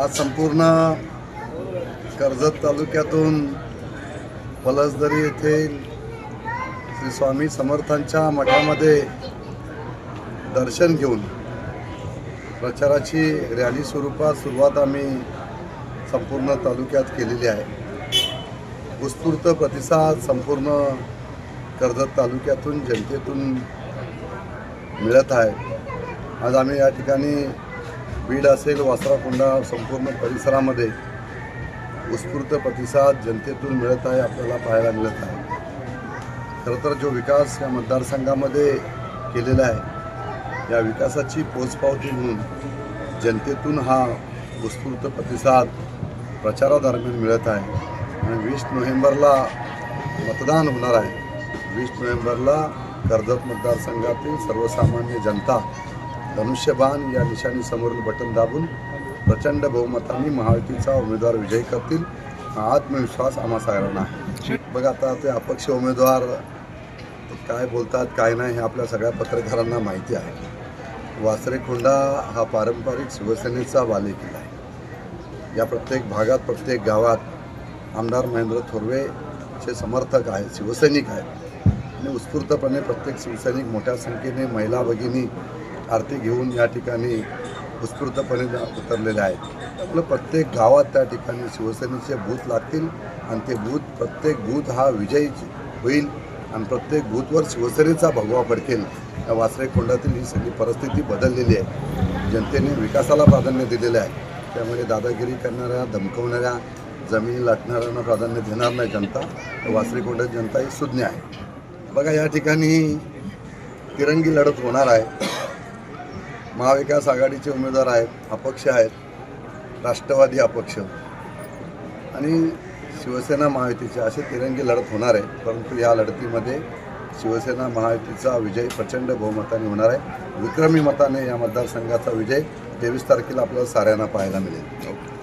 आज संपूर्ण कर्जत तालुक्यातून पलसदरी येथे श्री स्वामी समर्थांच्या मठामध्ये दर्शन घेऊन प्रचाराची रॅली स्वरूपात सुरुवात आम्ही संपूर्ण तालुक्यात केलेली आहे. उत्स्फूर्त प्रतिसाद संपूर्ण कर्जत तालुक्यातून जनतेतून मिळत आहे. आज आम्ही या ठिकाणी बीड असेल वासराकोंडा संपूर्ण परिसरामध्ये उत्स्फूर्त प्रतिसाद जनतेतून मिळत आहे आपल्याला पाहायला मिळत आहे. खरं तर जो विकास या मतदारसंघामध्ये केलेला आहे या विकासाची पोचपावती म्हणून जनतेतून हा उत्स्फूर्त प्रतिसाद प्रचारादरम्यान मिळत आहे. आणि वीस नोव्हेंबरला मतदान होणार आहे. वीस नोव्हेंबरला कर्जत मतदारसंघातील सर्वसामान्य जनता धनुष्यबाण या निशाणी समोरील बटन दाबून प्रचंड बहुमतांनी महायुतीचा उमेदवार विजयी करतील. हा आत्मविश्वास आम्हा सगळ्यांना आहे. बघा आता ते अपक्ष उमेदवार काय बोलतात काय नाही हे आपल्या सगळ्या पत्रकारांना माहिती आहे. वासरेखोंडा हा पारंपरिक शिवसेनेचा बालेकिल्ला आहे. या प्रत्येक भागात प्रत्येक गावात आमदार महेंद्र थोरवेचे समर्थक आहेत शिवसैनिक आहेत. आणि उत्स्फूर्तपणे प्रत्येक शिवसैनिक मोठ्या संख्येने महिला भगिनी आरती घेऊन या ठिकाणी उत्स्फूर्तपणे उतरलेले आहेत. आपलं प्रत्येक गावात त्या ठिकाणी शिवसेनेचे बूथ लागतील आणि ते बूथ प्रत्येक बूथ हा विजयी होईल आणि प्रत्येक बूथवर शिवसेनेचा भगवा फडकेल या वासरे कोंडातील ही सगळी परिस्थिती बदललेली आहे. जनतेने विकासाला प्राधान्य दिलेलं आहे. त्यामुळे दादागिरी करणाऱ्या धमकवणाऱ्या जमिनी लाटणाऱ्यांना प्राधान्य देणार नाही जनता. तर वासरे कोंडाची जनता ही सुज्ञ आहे. बघा या ठिकाणी तिरंगी लढत होणार आहे. महाविकास आघाडीचे उमेदवार आहेत अपक्ष आहेत राष्ट्रवादी अपक्ष. आणि शिवसेना महायुतीचे असे तिरंगी लढत होणार आहे परंतु या लढतीमध्ये शिवसेना महायुतीचा विजय प्रचंड बहुमताने होणार आहे. विक्रमी मताने या मतदारसंघाचा विजय तेवीस तारखेला आपल्याला साऱ्यांना पाहायला मिळेल.